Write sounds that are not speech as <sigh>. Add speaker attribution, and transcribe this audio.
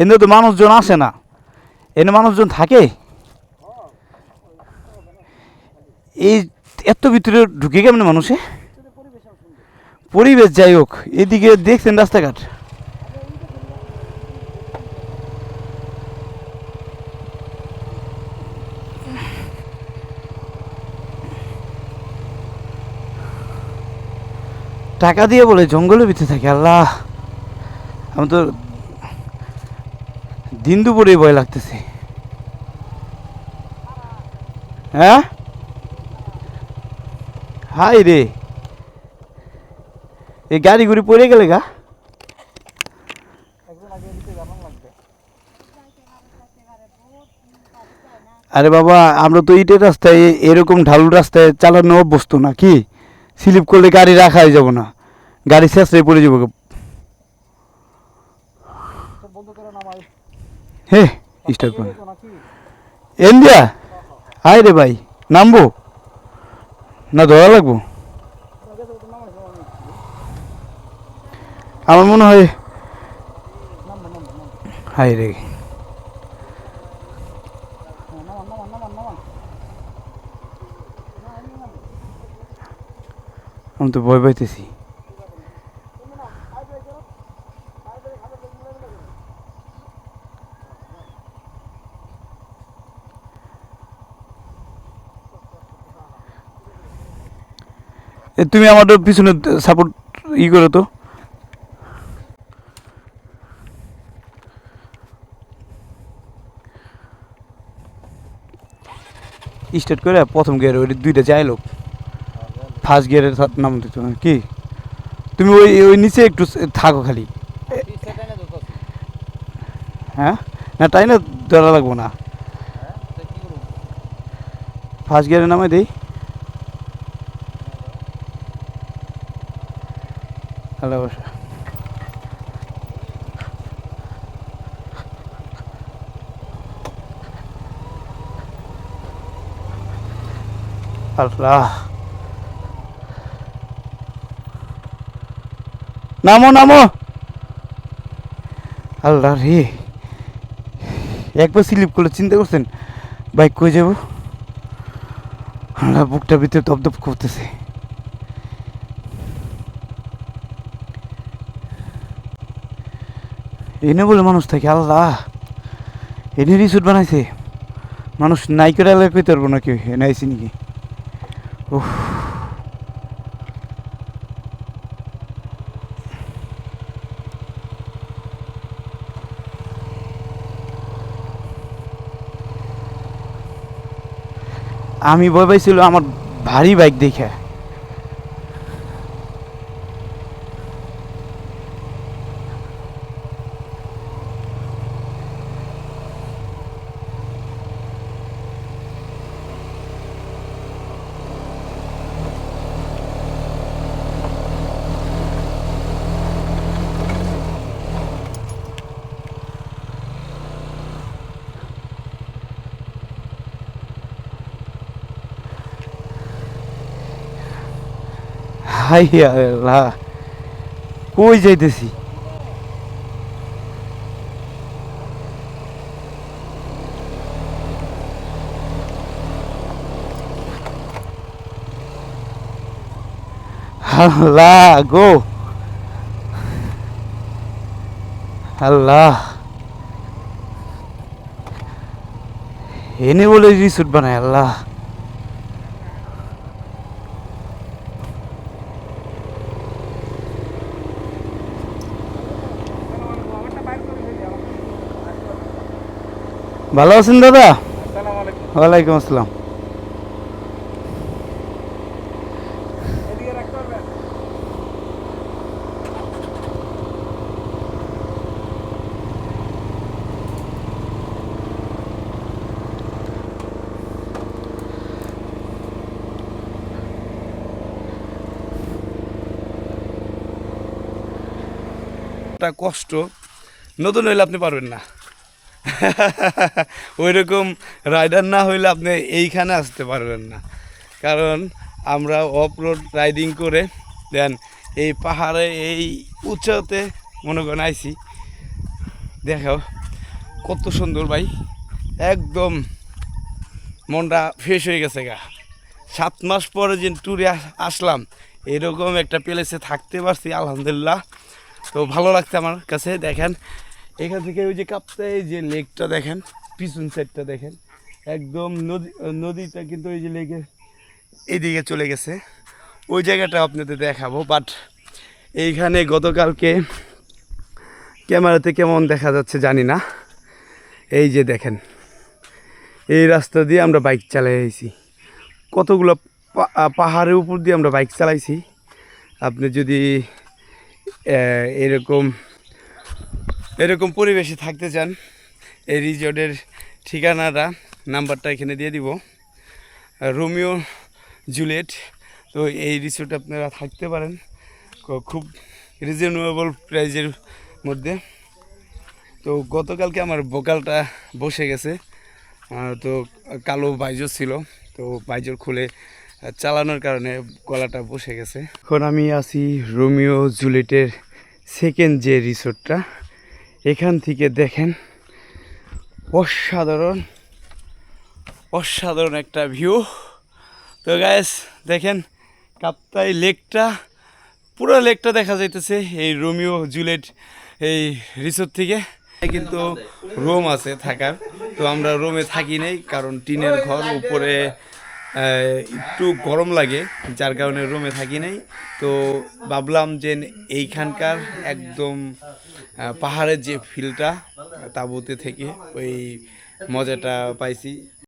Speaker 1: এনে তো মানুষজন আসে না। এনে মানুষজন থাকে। এই এত ভিতরে ঢুকে কেমন মানুষে? পরিবেশ যাই হোক, এদিকে দেখছেন রাস্তাঘাট। টাকা দিয়ে বলে জঙ্গলের ভিতরে থাকে, আল্লাহ। আমি তো দিন দুপুরে ভয় লাগতেছে। হ্যাঁ? হাই রে। এই গাড়ি গুড়ি পড়ে গেলে গা। আরে বাবা, আমরা তো ইটের রাস্তায় এরকম ঢালু রাস্তায় চালানো অভ্যস্ত না কি? স্লিপ করলে গাড়ি রাখাই যাব না। গাড়ি শেষে পড়ে যাব। হে স্টার্ট করে ইন্ডিয়া হাই রে ভাই, নামবো? না, ধরা লাগবো? আমার মনে হয় হাই রে। আমি তো ভয় পাইতেছি। তুমি আমাদের পিছনে সাপোর্ট ই করো তো। স্টার্ট করে প্রথম গিয়ারে ওই দুইটা যাই লোক। ফার্স্ট গিয়ারের নাম দিত কি? তুমি ওই ওই নিচে একটু থাকো খালি। হ্যাঁ? না, তাই না, ধরা লাগবো না। ফার্স্ট গিয়ারের নামে দেই। হ্যালো বসা আল্লাহ। নামো নামো। আল্লাহ রে। একবার স্লিপ করলে চিন্তা করছেন, বাইক কই যাব? আল্লাহ, বুকটা ভিতরে দপদপ করতেছে। এনে বলে মানুষ থাকে, আল্লাহ। এনে রিসোর্ট বানাইছে। মানুষ নাই করে এলাকা কইতে পারব না কেউ, এনে আইসি নাকি? উফ। আমি ভয় পাইছিল আমার ভারী বাইক দেখে। হাই আল্লাহ। কই যাইতেছি? আল্লাহ গো। আল্লাহ। এনে বলে রিসুট বানায় আল্লাহ। ভালো আছেন দাদা? ওয়ালাইকুম আসসালাম। একটা কষ্ট নতুন হইলে আপনি পারবেন না। <laughs> ওই রকম রাইডার না হইলে আপনি এইখানে আসতে পারবেন না। কারণ আমরা অফ রোড রাইডিং করে, দেন এই পাহাড়ে, এই উঁচাতে মনে করেন আইছি। দেখাও, কত সুন্দর ভাই। একদম মনটা ফ্রেশ হয়ে গেছে গা। সাত মাস পরে যে ট্যুরে আসলাম, এরকম একটা প্লেসে থাকতে পারছি, আলহামদুলিল্লাহ। তো ভালো লাগছে আমার কাছে, দেখেন। এখান থেকে ওই যে কাপ্তাই যে লেকটা দেখেন, পিছন সাইডটা দেখেন, একদম নদী নদীটা কিন্তু ওই যে লেকের এইদিকে চলে গেছে। ওই জায়গাটা আপনাদের দেখাবো বাট এইখানে গতকালকে ক্যামেরাতে কেমন দেখা যাচ্ছে জানি না। এই যে দেখেন, এই রাস্তা দিয়ে আমরা বাইক চালাইছি কতগুলো পাহাড়ের উপর দিয়ে আমরা বাইক চালাইছি। আপনি যদি এরকম এরকম পরিবেশে থাকতে চান, এই রিজর্টের ঠিকানাটা, নাম্বারটা এখানে দিয়ে দিব। রোমিও জুলিয়েট, তো এই রিসোর্টে আপনারা থাকতে পারেন খুব রিজনেবল প্রাইজের মধ্যে। তো গতকালকে আমার বোকালটা বসে গেছে তো কালো বাইজর ছিল, তো বাইজর খুলে চালানোর কারণে গলাটা বসে গেছে। এখন আমি আছি রোমিও জুলিয়েটের সেকেন্ড যে রিসোর্টটা এখান থেকে দেখেন, অসাধারণ অসাধারণ একটা ভিউ তো গ্যাস দেখেন, কাপ্তাই লেকটা, পুরো লেকটা দেখা যাইতেছে এই রোমিও জুলেট এই রিসোর্ট থেকে। কিন্তু রুম আছে থাকার। তো আমরা রুমে থাকি নাই, কারণ টিনের ঘর উপরে একটু গরম লাগে, যার কারণে রুমে থাকি নাই। তো ভাবলাম যে এইখানকার একদম পাহাড়ের যে ফিলটা তাঁবুতে থেকে ওই মজাটা পাইছি।